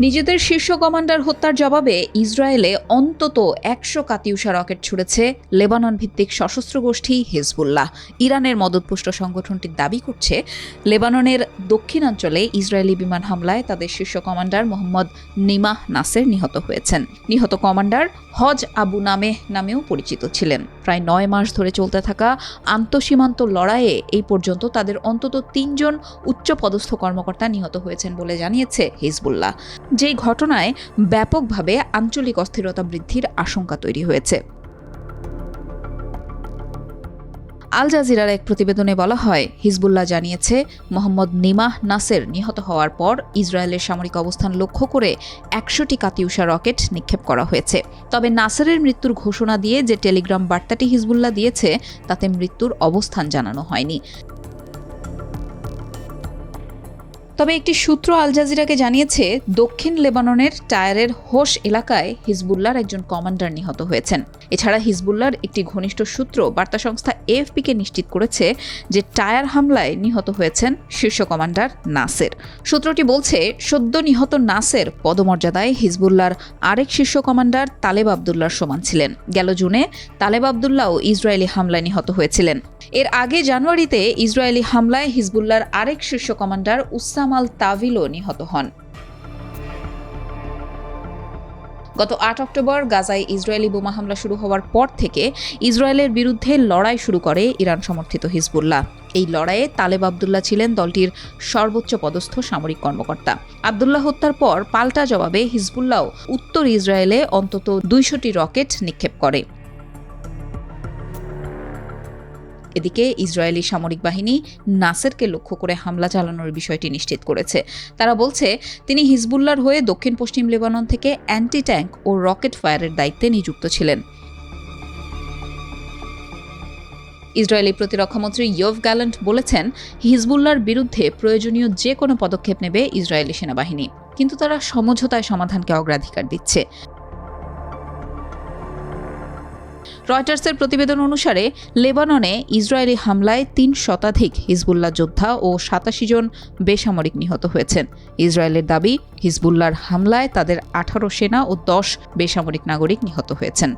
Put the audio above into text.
নিজেদের শীর্ষ কমান্ডার হত্যার জবাবে ইসরায়েলে অন্তত একশো কাতিউষা রকেট ছুড়েছে লেবানন ভিত্তিক সশস্ত্র গোষ্ঠী হিজবুল্লাহ। ইরানের মদতপুষ্ট সংগঠনটি দাবি করছে, লেবাননের দক্ষিণাঞ্চলে ইসরায়েলি বিমান হামলায় তাদের শীর্ষ কমান্ডার মোহাম্মদ নিমাহ নাসের নিহত হয়েছেন। নিহত কমান্ডার হজ আবু নামেহ নামেও পরিচিত ছিলেন। প্রায় নয় মাস ধরে চলতে থাকা আন্তঃসীমান্ত লড়াইয়ে এই পর্যন্ত তাদের অন্তত তিনজন উচ্চপদস্থ কর্মকর্তা নিহত হয়েছেন বলে জানিয়েছে হিজবুল্লাহ। যেই ঘটনায় ব্যাপকভাবে আঞ্চলিক অস্থিরতা বৃদ্ধির আশঙ্কা তৈরি হয়েছে। আল জাজিরার এক প্রতিবেদনে বলা হয়, হিজবুল্লাহ জানিয়েছে, মোহাম্মদ নিমাহ নাসের নিহত হওয়ার পর ইসরায়েলের সামরিক অবস্থান লক্ষ্য করে একশোটি কাতিউষা রকেট নিক্ষেপ করা হয়েছে। তবে নাসেরের মৃত্যুর ঘোষণা দিয়ে যে টেলিগ্রাম বার্তাটি হিজবুল্লাহ দিয়েছে, তাতে মৃত্যুর অবস্থান জানানো হয়নি। তবে একটি সূত্র আল জাজিরাকে জানিয়েছে, দক্ষিণ লেবাননের টায়ারের হোস এলাকায় হিজবুল্লার একজন কমান্ডার নিহত হয়েছেন। এছাড়া হিজবুল্লার একটি ঘনিষ্ঠ সূত্র বার্তা সংস্থা এএফপিকে নিশ্চিত করেছে যে টায়ার হামলায় নিহত হয়েছেন শীর্ষ কমান্ডার নাসের। সূত্রটি বলছে, সদ্য নিহত নাসের পদমর্যাদায় হিজবুল্লার আরেক শীর্ষ কমান্ডার তালেব আবদুল্লার সমান ছিলেন। গেল জুনে তালেব আবদুল্লাও ইসরায়েলি হামলায় নিহত হয়েছিলেন। এর আগে জানুয়ারিতে ইসরায়েলি হামলায় হিজবুল্লার আরেক শীর্ষ কমান্ডার উসাম আল তাভিলও নিহত হন। গত আট অক্টোবর গাজায় ইসরায়েলি বোমা হামলা শুরু হওয়ার পর থেকে ইসরায়েলের বিরুদ্ধে লড়াই শুরু করে ইরান সমর্থিত হিজবুল্লাহ। এই লড়াইয়ে তালেব আবদুল্লাহ ছিলেন দলটির সর্বোচ্চ পদস্থ সামরিক কর্মকর্তা। আবদুল্লাহ হত্যার পর পাল্টা জবাবে হিজবুল্লাহ উত্তর ইসরায়েলে অন্তত দুইশোটি রকেট নিক্ষেপ করে। এদিকে ইসরায়েলি সামরিক বাহিনী নাসেরকে লক্ষ্য করে হামলা চালানোর বিষয়টি নিশ্চিত করেছে। তারা বলছে, তিনি হিজবুল্লার হয়ে দক্ষিণ পশ্চিম লেবানন থেকে অ্যান্টি ট্যাঙ্ক ও রকেট ফায়ারের দায়িত্বে নিযুক্ত ছিলেন। ইসরায়েলি প্রতিরক্ষামন্ত্রী ইয়ভ গ্যালেন্ট বলেছেন হিজবুল্লার বিরুদ্ধে প্রয়োজনীয় যে কোনো পদক্ষেপ নেবে ইসরায়েলি সেনাবাহিনী। কিন্তু তারা সমঝোতায় সমাধানকে অগ্রাধিকার দিচ্ছে। রয়টার্সের প্রতিবেদন অনুসারে, লেবাননে ইসরায়েলি হামলায় তিন শতাধিক হিজবুল্লাহ যোদ্ধা ও সাতাশি জন বেসামরিক নিহত হয়েছেন। ইসরায়েলের দাবি, হিজবুল্লাহর হামলায় তাদের আঠারো সেনা ও দশ বেসামরিক নাগরিক নিহত হয়েছেন।